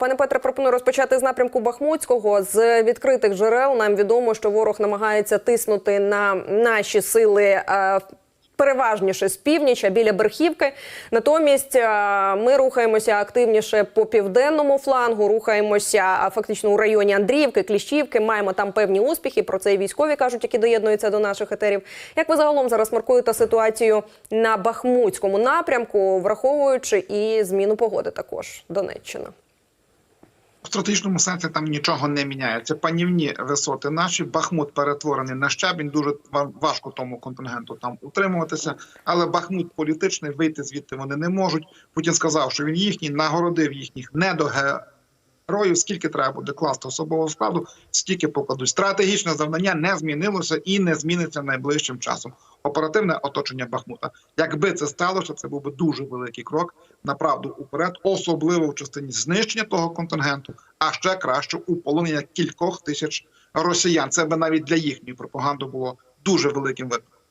Пане Петре, пропоную розпочати з напрямку Бахмутського. З відкритих джерел нам відомо, що ворог намагається тиснути на наші сили. е, Переважніше з північа біля Берхівки. Натомість е, ми рухаємося активніше по південному флангу, рухаємося фактично у районі Андріївки, Кліщівки. Маємо там певні успіхи. Про це і військові кажуть, які доєднуються до наших етерів. Як ви загалом зараз маркуєте ситуацію на Бахмутському напрямку, враховуючи і зміну погоди, також Донеччина? В стратегічному сенсі там нічого не міняється. Панівні висоти наші. Бахмут перетворений на щебінь. Дуже ва- важко тому контингенту там утримуватися. Але Бахмут політичний вийти звідти вони не можуть. Путін сказав, що він їхній нагородив їхніх недогероїв. Скільки треба буде класти особового складу, стільки покладуть. Стратегічне завдання не змінилося і не зміниться найближчим часом. Оперативне оточення Бахмута. Якби це сталося, це був би дуже великий крок направду уперед, особливо в частині знищення того контингенту, а ще краще у полонення кількох тисяч росіян. Це би навіть для їхньої пропаганди було дуже великим викликом.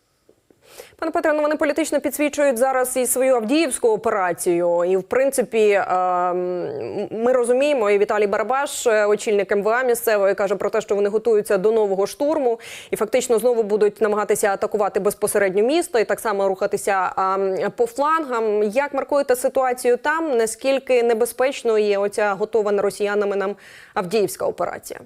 Пане Петре, ну вони політично підсвічують зараз і свою Авдіївську операцію. І в принципі, ем, ми розуміємо, і Віталій Барабаш, е, очільник МВА місцевої, каже про те, що вони готуються до нового штурму і фактично знову будуть намагатися атакувати безпосередньо місто і так само рухатися ем, по флангам. Як маркуєте ситуацію там? Наскільки небезпечною є оця готована росіянами нам Авдіївська операція?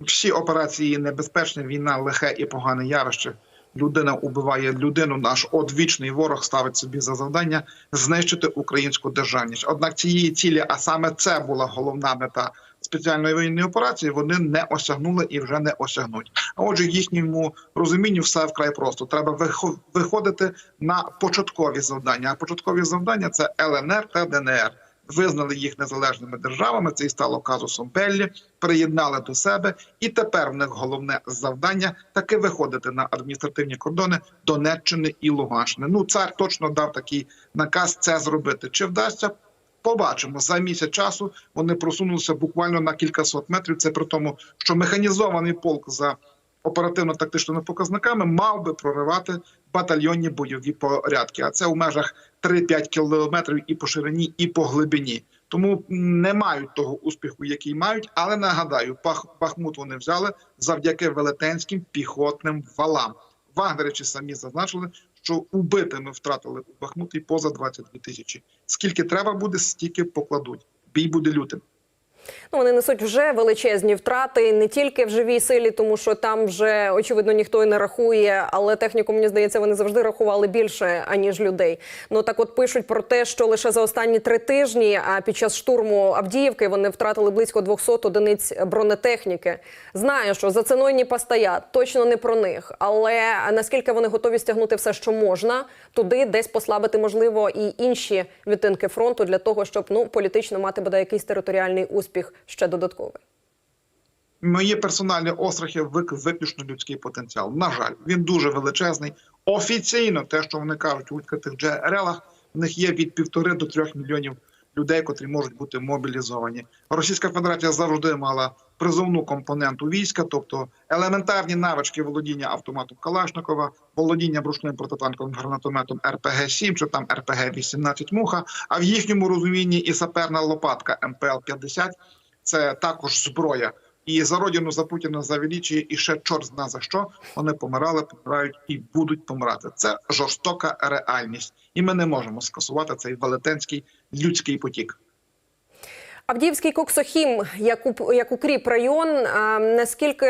Всі операції небезпечні. Війна лихе і погане явище. Людина убиває людину. Наш одвічний ворог ставить собі за завдання знищити українську державність. Однак цієї цілі, а саме це була головна мета спеціальної воєнної операції. Вони не осягнули і вже не осягнуть. А отже, їхньому розумінні все вкрай просто. Треба вихо- виходити на початкові завдання. А початкові завдання це ЛНР та ДНР. Визнали їх незалежними державами. Це і стало казусом Беллі. Приєднали до себе, і тепер в них головне завдання таки виходити на адміністративні кордони Донеччини і Луганщини. Ну цар точно дав такий наказ це зробити. Чи вдасться? Побачимо за місяць часу. Вони просунулися буквально на кількасот метрів. Це при тому, що механізований полк за оперативно-тактичними показниками мав би проривати батальйонні бойові порядки. А це у межах 3-5 кілометрів і по ширині, і по глибині. Тому не мають того успіху, який мають. Але нагадаю, Бах- Бахмут вони взяли завдяки велетенським піхотним валам. Вагнеричі самі зазначили, що убитими втратили у Бахмуті поза 22 тисячі. Скільки треба буде, стільки покладуть. Бій буде лютим. Ну, вони несуть вже величезні втрати не тільки в живій силі, тому що там вже очевидно ніхто і не рахує, але техніку, мені здається, вони завжди рахували більше аніж людей. Ну так, от пишуть про те, що лише за останні три тижні, а під час штурму Авдіївки вони втратили близько 200 одиниць бронетехніки. Знаю, що за ціною не постоять, точно не про них. Але наскільки вони готові стягнути все, що можна, туди десь послабити можливо і інші відтинки фронту для того, щоб ну політично мати бодай якийсь територіальний успіх ще додатковий. Мої персональні острахи вик- виключно людський потенціал. На жаль, він дуже величезний. Офіційно, те, що вони кажуть у відкритих джерелах, в них є від півтори до трьох мільйонів людей, котрі можуть бути мобілізовані. Російська Федерація завжди мала призовну компоненту війська, тобто елементарні навички володіння автоматом Калашникова, володіння брушним протитанковим гранатометом РПГ 7 чи там РПГ 18 муха. А в їхньому розумінні і саперна лопатка МПЛ 50 це також зброя. І за родину, за Путіна, за величі, і ще чорт зна за що вони помирали, помирають і будуть помирати. Це жорстока реальність, і ми не можемо скасувати цей велетенський людський потік. Авдіївський Коксохім, як, як укріп район, а, наскільки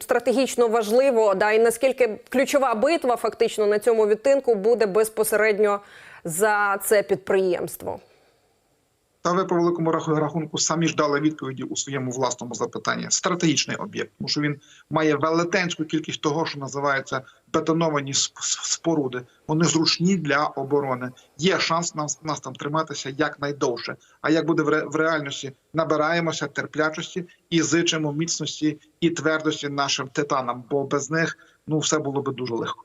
стратегічно важливо, да, і наскільки ключова битва фактично на цьому відтинку буде безпосередньо за це підприємство? Та ви по великому раху- рахунку самі ж дали відповіді у своєму власному запитанні. Стратегічний об'єкт, тому що він має велетенську кількість того, що називається бетоновані сп- сп- споруди. Вони зручні для оборони. Є шанс нас, нас там триматися якнайдовше. А як буде в реальності, набираємося терплячості і зичимо міцності і твердості нашим титанам, бо без них ну все було би дуже легко.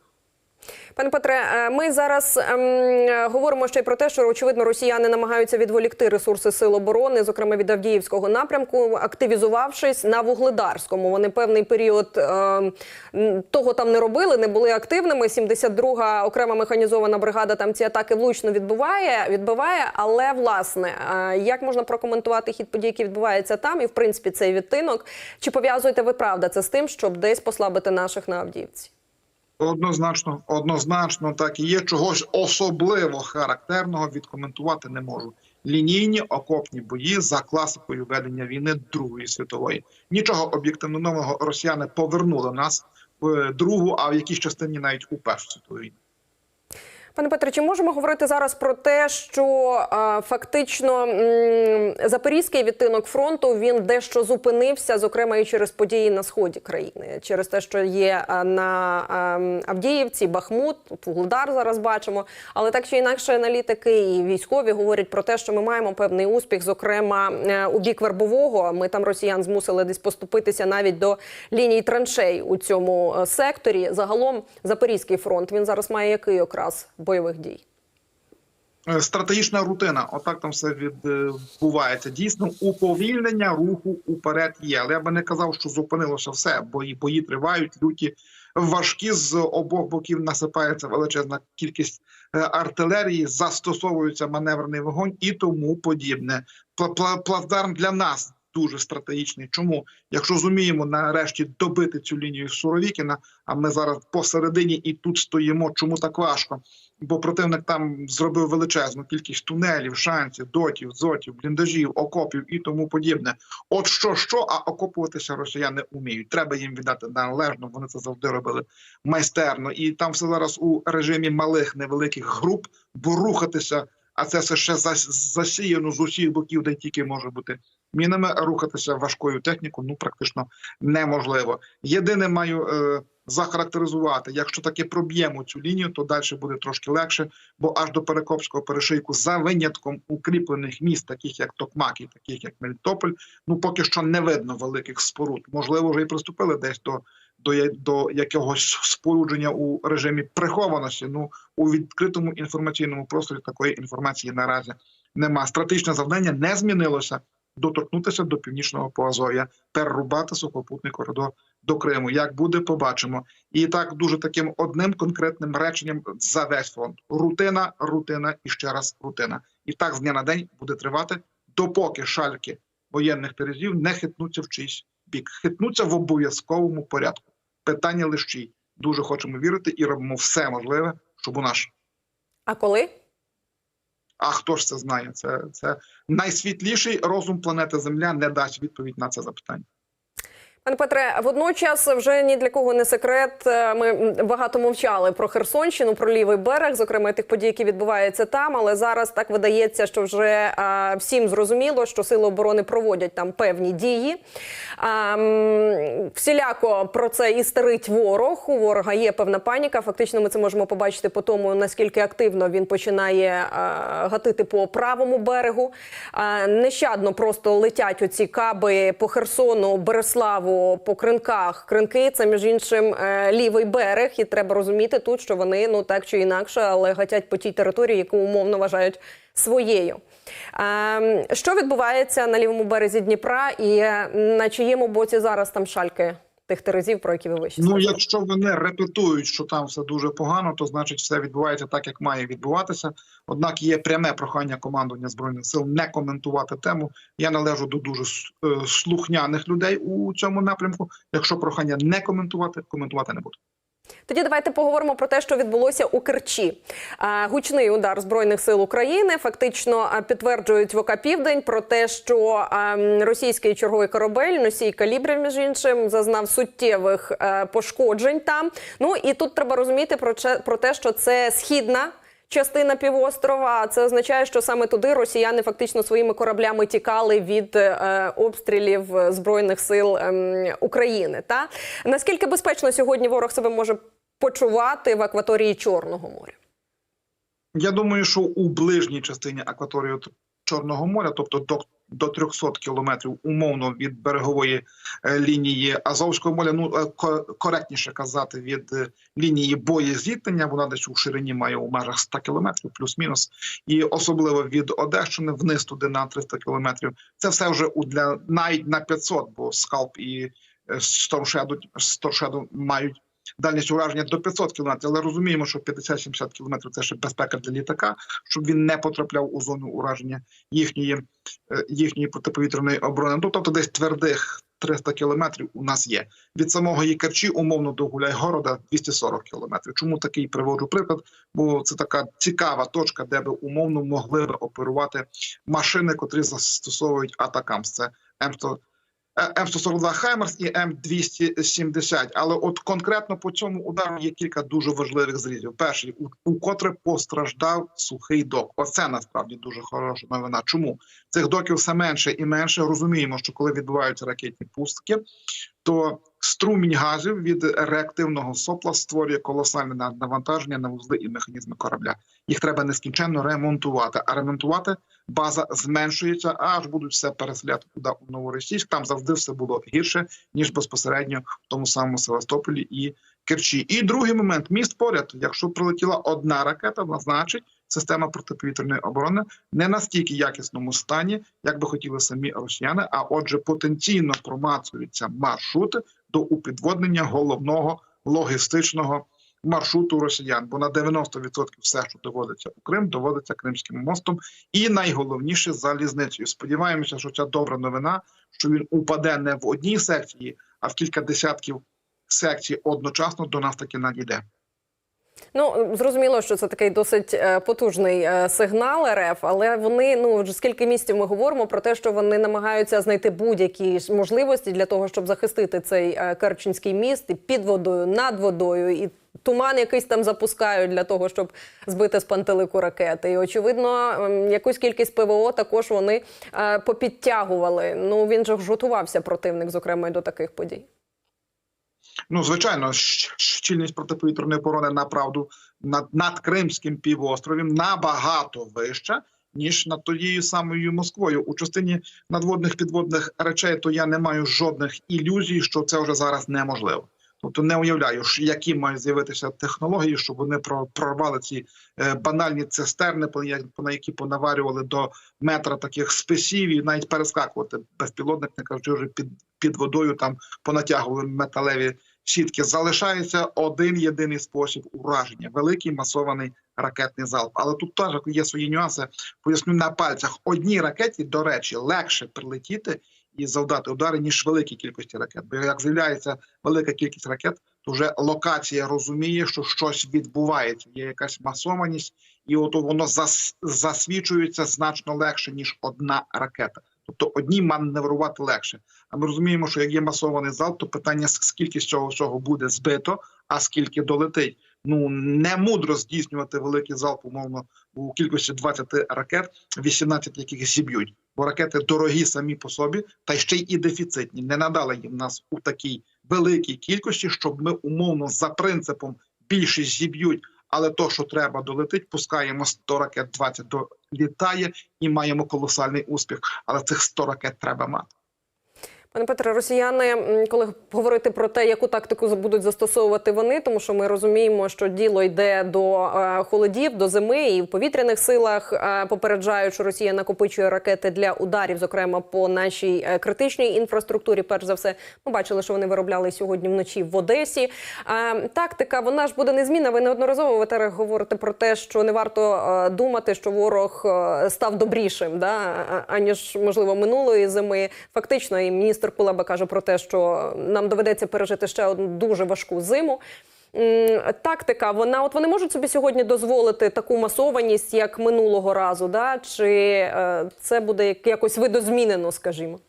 Пане Петре, е, ми зараз ем, говоримо ще й про те, що очевидно росіяни намагаються відволікти ресурси сил оборони, зокрема від Авдіївського напрямку, активізувавшись на вугледарському. Вони певний період ем, того там не робили, не були активними. 72-га окрема механізована бригада там ці атаки влучно відбуває, відбиває. Але власне, е, як можна прокоментувати хід подій, які відбуваються там, і в принципі цей відтинок? Чи пов'язуєте ви правда це з тим, щоб десь послабити наших на Авдіївці? Однозначно, однозначно, так і є. Чогось особливо характерного відкоментувати не можу. Лінійні окопні бої за класикою ведення війни Другої світової. Нічого об'єктивно нового росіяни повернули нас в другу, а в якійсь частині навіть у першу світову війну. Пане Петре, чи можемо говорити зараз про те, що е, фактично запорізький відтинок фронту він дещо зупинився, зокрема і через події на сході країни, через те, що є е, на е, Авдіївці, Бахмут, Вугледар зараз бачимо. Але так чи інакше, аналітики і військові говорять про те, що ми маємо певний успіх, зокрема е, у бік вербового. Ми там росіян змусили десь поступитися навіть до ліній траншей у цьому секторі. Загалом Запорізький фронт він зараз має який окрас бойових дій? Е, Стратегічна рутина, отак там все відбувається. Дійсно, уповільнення руху уперед є. Але я би не казав, що зупинилося все. Бої бої тривають, люті важкі з обох боків насипається величезна кількість е, артилерії, застосовується маневрений вогонь і тому подібне. Пла- пла- Плацдарм для нас дуже стратегічний. Чому, якщо зуміємо нарешті добити цю лінію Суровікіна, а ми зараз посередині і тут стоїмо, чому так важко? Бо противник там зробив величезну кількість тунелів, шансів, дотів, зотів, бліндажів, окопів і тому подібне. От що, що, а окопуватися росіяни вміють. Треба їм віддати належно. Вони це завжди робили майстерно. І там все зараз у режимі малих невеликих груп, бо рухатися, а це все ще зас- засіяно з усіх боків, де тільки може бути мінами. Рухатися важкою технікою ну практично неможливо. Єдине маю. Е, Захарактеризувати, якщо таки проб'ємо цю лінію, то далі буде трошки легше, бо аж до Перекопського перешийку за винятком укріплених міст, таких як Токмак і таких як Мелітополь, ну поки що не видно великих споруд. Можливо, вже і приступили десь до, до, до якогось спорудження у режимі прихованості. Ну у відкритому інформаційному просторі такої інформації наразі нема. Стратегічне завдання не змінилося. Доторкнутися до північного Поазов'я, перерубати сухопутний коридор до Криму. Як буде, побачимо. І так дуже таким одним конкретним реченням за весь фронт: рутина, рутина і ще раз рутина. І так з дня на день буде тривати, допоки шальки воєнних терезів не хитнуться в чийсь бік. Хитнуться в обов'язковому порядку. Питання лише. Дуже хочемо вірити і робимо все можливе, щоб у наш. А коли? А хто ж це знає? Це, це найсвітліший розум планети Земля не дасть відповідь на це запитання. Пане Петре, водночас вже ні для кого не секрет. е, Ми багато мовчали про Херсонщину, про лівий берег, зокрема тих подій, які відбуваються там. Але зараз так видається, що вже всім зрозуміло, що сили оборони проводять там певні дії. А, всіляко про це істерить ворог. У ворога є певна паніка. Фактично, ми це можемо побачити по тому, наскільки активно він починає гатити по правому берегу. Нещадно просто летять оці каби по Херсону, Береславу, по кринках. Кринки це між іншим е, лівий берег, і треба розуміти тут, що вони ну так чи інакше, але гатять по тій території, яку умовно вважають своєю. Е, що відбувається на лівому березі Дніпра, і на чиєму боці зараз там шальки тих терезів, про які ви вище Ну, якщо вони репетують, що там все дуже погано, то значить все відбувається так, як має відбуватися. Однак є пряме прохання командування збройних сил не коментувати тему. Я належу до дуже е, слухняних людей у цьому напрямку. Якщо прохання не коментувати, коментувати не буду. Тоді давайте поговоримо про те, що відбулося у Керчі. Гучний удар збройних сил України фактично підтверджують в ОК «Південь» про те, що російський черговий корабель, носій калібрів, між іншим, зазнав суттєвих е, пошкоджень там. Ну і тут треба розуміти про те, що це східна. Частина півострова це означає, що саме туди росіяни фактично своїми кораблями тікали від е, обстрілів збройних сил ем, України. Та наскільки безпечно сьогодні ворог себе може почувати в акваторії Чорного моря? Я думаю, що у ближній частині акваторії Чорного моря, тобто до до 300 кілометрів умовно від берегової е, лінії Азовського моря. Ну е, коректніше казати від е, лінії боєзіткнення. Вона десь у ширині має у межах 100 кілометрів, плюс-мінус, і особливо від Одещини вниз туди на 300 кілометрів. Це все вже для навіть на 500, бо скалп і е, мають дальність ураження до 500 кілометрів. Але розуміємо, що 50-70 кілометрів це ще безпека для літака, щоб він не потрапляв у зону ураження їхньої, е, їхньої протиповітряної оборони. Ну, тобто десь твердих 300 кілометрів у нас є. Від самого Єкерчі умовно до Гуляйгорода 240 кілометрів. Чому такий приводжу приклад? Бо це така цікава точка, де би умовно могли би оперувати машини, котрі застосовують атакамс. Це М100 Е, М142 Хаймерс і М270. Але от конкретно по цьому удару є кілька дуже важливих зрізів. Перший у котре постраждав сухий док. Оце насправді дуже хороша новина. Чому цих доків все менше і менше? Розуміємо, що коли відбуваються ракетні пустки, то струмінь газів від реактивного сопла створює колосальне нав- навантаження на вузли і механізми корабля. Їх треба нескінченно ремонтувати. А ремонтувати база зменшується, аж будуть все переселяти туди у новоросійськ. Там завжди все було гірше ніж безпосередньо в тому самому Севастополі і Керчі. І другий момент міст поряд. Якщо прилетіла одна ракета, значить система протиповітряної оборони не настільки якісному стані, як би хотіли самі росіяни. А отже, потенційно промацуються маршрути до упідводнення головного логістичного маршруту росіян. Бо на 90% все, що доводиться у Крим, доводиться Кримським мостом, і найголовніше залізницею. Сподіваємося, що ця добра новина, що він упаде не в одній секції, а в кілька десятків секцій одночасно до нас таки надійде. Ну зрозуміло, що це такий досить е, потужний е, сигнал РФ, але вони ну скільки місяців ми говоримо про те, що вони намагаються знайти будь-які можливості для того, щоб захистити цей е, Керченський міст і під водою, над водою і. Туман якийсь там запускають для того, щоб збити з пантелику ракети. І очевидно, ем, якусь кількість ПВО також вони попідтягували. Ну він же ж готувався противник, зокрема, до таких подій. Ну, звичайно, щільність протиповітряної оборони направду над, над Кримським півостровом набагато вища, ніж над тією самою Москвою. У частині надводних підводних речей, то я не маю жодних ілюзій, що це вже зараз неможливо. Тобто не уявляю, які мають з'явитися технології, щоб вони про- прорвали ці е, банальні цистерни, на які понаварювали до метра таких списів, і навіть перескакувати безпілотник, не кажучи вже під, під водою, там понатягували металеві сітки. Залишається один єдиний спосіб ураження великий масований ракетний залп. Але тут теж є свої нюанси. Поясню на пальцях. Одній ракеті, до речі, легше прилетіти і завдати удари ніж великій кількості ракет. Бо як з'являється велика кількість ракет, то вже локація розуміє, що щось відбувається. Є якась масованість, і от воно зас, засвічується значно легше ніж одна ракета. Тобто одній маневрувати легше. А ми розуміємо, що як є масований залп, то питання скільки з цього всього буде збито, а скільки долетить. Ну не мудро здійснювати великий залп, умовно у кількості 20 ракет, 18 яких зіб'ють. Бо ракети дорогі самі по собі, та ще й і дефіцитні. Не надали їм нас у такій великій кількості, щоб ми умовно за принципом більшість зіб'ють. Але то, що треба долетить, пускаємо 100 ракет, 20 долітає і маємо колосальний успіх. Але цих 100 ракет треба мати. Пане Петре, росіяни, коли говорити про те, яку тактику будуть застосовувати вони, тому що ми розуміємо, що діло йде до е, холодів, до зими, і в повітряних силах е, попереджають, що Росія накопичує ракети для ударів, зокрема по нашій е, критичній інфраструктурі. Перш за все, ми бачили, що вони виробляли сьогодні вночі в Одесі. Тактика вона ж буде незмінна. Ви неодноразово в говорите про те, що не варто думати, що ворог став добрішим, да аніж можливо минулої зими. Фактично, і міністр Кулеба каже про те, що нам доведеться пережити ще одну дуже важку зиму. Тактика, вона от вони можуть собі сьогодні дозволити таку масованість, як минулого разу, да? чи е, це буде якось видозмінено, скажімо?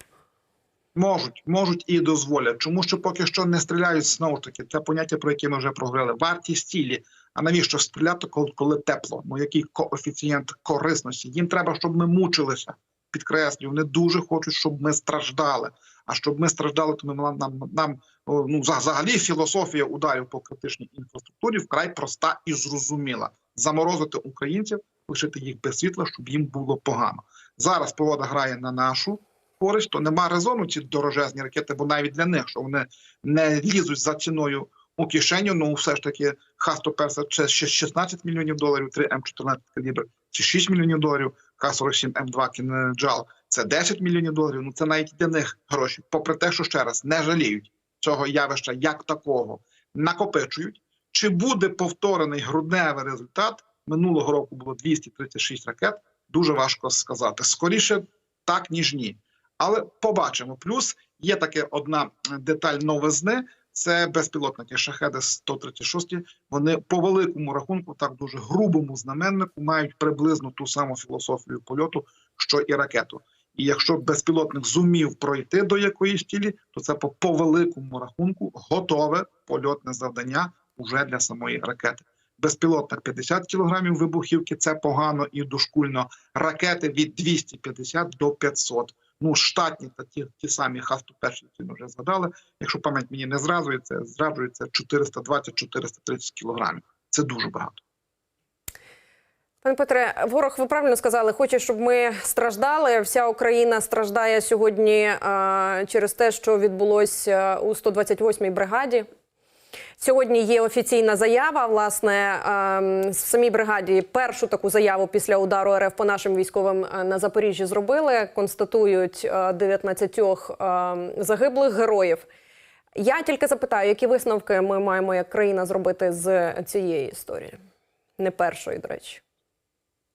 Можуть, можуть і дозволять, тому що поки що не стріляють знову ж таки. Це поняття, про яке ми вже проговорили. Вартість цілі. А навіщо стріляти, коли тепло? Ну який коефіцієнт корисності? Їм треба, щоб ми мучилися. Підкреслюю, вони дуже хочуть, щоб ми страждали. А щоб ми страждали, то ми нам нам, ну за- взагалі філософія ударів по критичній інфраструктурі вкрай проста і зрозуміла: заморозити українців лишити їх без світла, щоб їм було погано. Зараз погода грає на нашу користь, то нема резону ці дорожезні ракети, бо навіть для них, що вони не лізуть за ціною у кишеню, ну все ж таки Х-101 це ще 16 мільйонів доларів, 3 М14 калібр, чи 6 мільйонів доларів, Х-47 М2 кінжал це 10 мільйонів доларів. Ну це навіть для них гроші. Попри те, що ще раз не жаліють цього явища як такого, накопичують. Чи буде повторений грудневий результат? Минулого року було 236 ракет. Дуже важко сказати. Скоріше так, ніж ні. Але побачимо. Плюс є таке одна деталь новизни. Це безпілотники шахеди 136. Вони по великому рахунку, так дуже грубому знаменнику, мають приблизно ту саму філософію польоту, що і ракету. І якщо безпілотник зумів пройти до якоїсь цілі, то це по, по великому рахунку готове польотне завдання уже для самої ракети. Безпілотник 50 кілограмів вибухівки це погано і дошкульно. Ракети від 250 до 500. Ну, штатні та ті, ті самі Х-101, ми вже згадали. Якщо пам'ять мені не зразується, зраджується 420-430 кілограмів. Це дуже багато. Пане Петре, ворог, ви правильно сказали, хоче, щоб ми страждали. Вся Україна страждає сьогодні е, через те, що відбулося у 128-й бригаді. Сьогодні є офіційна заява. Власне, ем, в самій бригаді першу таку заяву після удару РФ по нашим військовим е, на Запоріжжі зробили. Констатують е, 19 ем, загиблих героїв. Я тільки запитаю, які висновки ми маємо як країна зробити з цієї історії, не першої, до речі.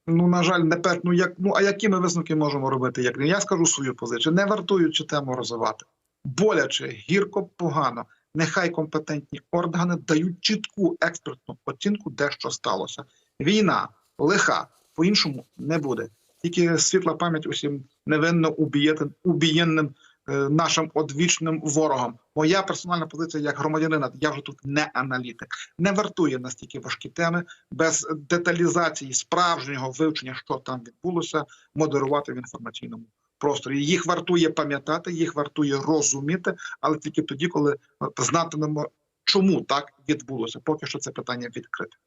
Ну, на жаль, не пер... ну, як... ну, а які ми висновки можемо робити? Як... Я скажу свою позицію. Не вартую цю тему розвивати. Боляче, гірко, погано. Нехай компетентні органи дають чітку експертну оцінку, де що сталося. Війна лиха, по-іншому не буде. Тільки світла пам'ять усім невинно убієнним, убієнним е, нашим одвічним ворогам. Моя персональна позиція як громадянина, я вже тут не аналітик, не вартує настільки важкі теми без деталізації справжнього вивчення, що там відбулося, модерувати в інформаційному просторі. Їх вартує пам'ятати, їх вартує розуміти, але тільки тоді, коли знатимемо, чому так відбулося. Поки що це питання відкрите.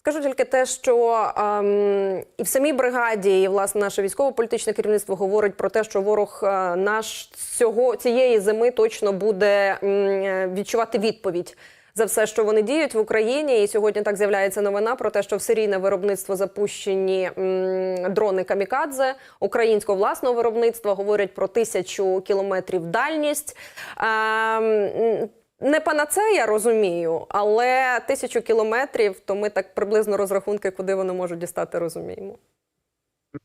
Скажу тільки те, що ем, і в самій бригаді, і власне наше військово-політичне керівництво говорить про те, що ворог е, наш цього цієї зими точно буде м, відчувати відповідь. За все, що вони діють в Україні, і сьогодні так з'являється новина про те, що в серійне виробництво запущені м, дрони камікадзе українського власного виробництва говорять про тисячу кілометрів дальність. Ем, не панацея, розумію, але тисячу кілометрів, то ми так приблизно розрахунки, куди вони можуть дістати, розуміємо.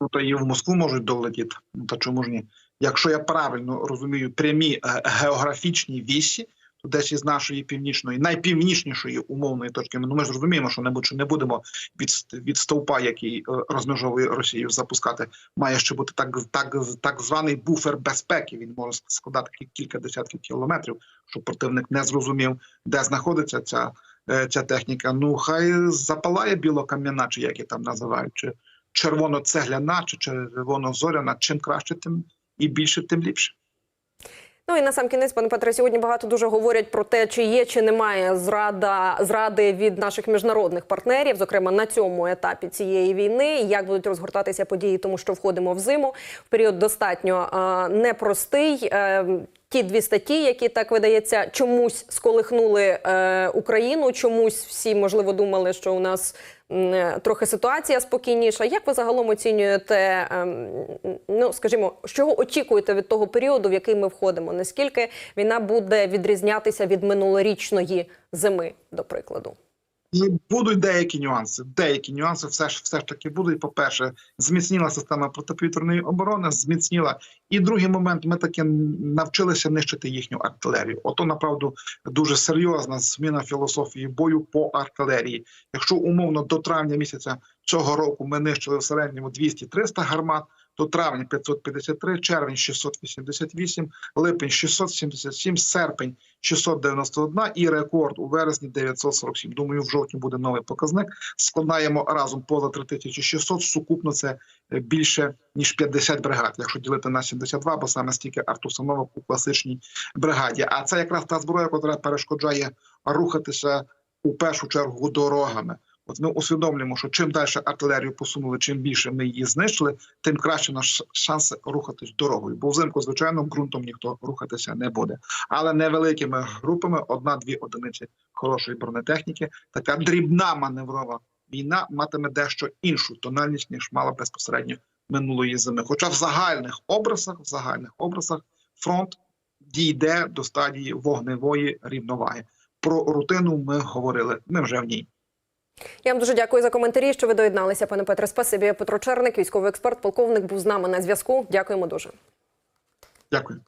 Ну, то і в Москву можуть долетіти. Та чому ж ні? Якщо я правильно розумію прямі е, географічні вісі, десь із нашої північної, найпівнічнішої умовної точки, ну ми ж розуміємо, що не, що не будемо від, від стовпа, який е, розмежовує Росію, запускати. Має ще бути так, так, так званий буфер безпеки. Він може складати кілька десятків кілометрів, щоб противник не зрозумів, де знаходиться ця, е, ця техніка. Ну хай запалає білокам'яна, чи як її там називають, чи червоно-цегляна, чи червоно-зоряна. Чим краще, тим і більше, тим ліпше. Ну і на сам кінець, пане Петре, сьогодні багато дуже говорять про те, чи є чи немає зрада зради від наших міжнародних партнерів, зокрема на цьому етапі цієї війни, як будуть розгортатися події, тому що входимо в зиму в період достатньо е, непростий. Е, Ті дві статті, які так видається, чомусь сколихнули е, Україну. Чомусь всі можливо думали, що у нас трохи ситуація спокійніша. Як ви загалом оцінюєте, ем, ну скажімо, що очікуєте від того періоду, в який ми входимо? Наскільки війна буде відрізнятися від минулорічної зими, до прикладу? Будуть деякі нюанси. Деякі нюанси все ж все ж таки будуть. По перше, зміцніла система протиповітряної оборони, зміцніла. І другий момент, ми таки навчилися нищити їхню артилерію. Ото направду дуже серйозна зміна філософії бою по артилерії. Якщо умовно до травня місяця цього року ми нищили в середньому 200-300 гармат. То травень 553, червень 688, липень 677, серпень 691 і рекорд у вересні 947. Думаю, в жовтні буде новий показник. Складаємо разом поза 3600, сукупно це е, більше ніж 50 бригад, якщо ділити на 72, бо саме стільки артустановок у класичній бригаді. А це якраз та зброя, яка перешкоджає рухатися у першу чергу дорогами. От ми усвідомлюємо, що чим далі артилерію посунули, чим більше ми її знищили, тим краще наш шанси рухатись дорогою. Бо взимку, звичайно, ґрунтом ніхто рухатися не буде. Але невеликими групами, одна-дві одиниці хорошої бронетехніки, така дрібна маневрова війна матиме дещо іншу тональність, ніж мала безпосередньо минулої зими. Хоча в загальних образах, в загальних образах фронт дійде до стадії вогневої рівноваги. Про рутину ми говорили. Ми вже в ній. Я вам дуже дякую за коментарі, що ви доєдналися, пане Петре. Спасибі. Петро Черник, військовий експерт, полковник, був з нами на зв'язку. Дякуємо дуже. Дякую.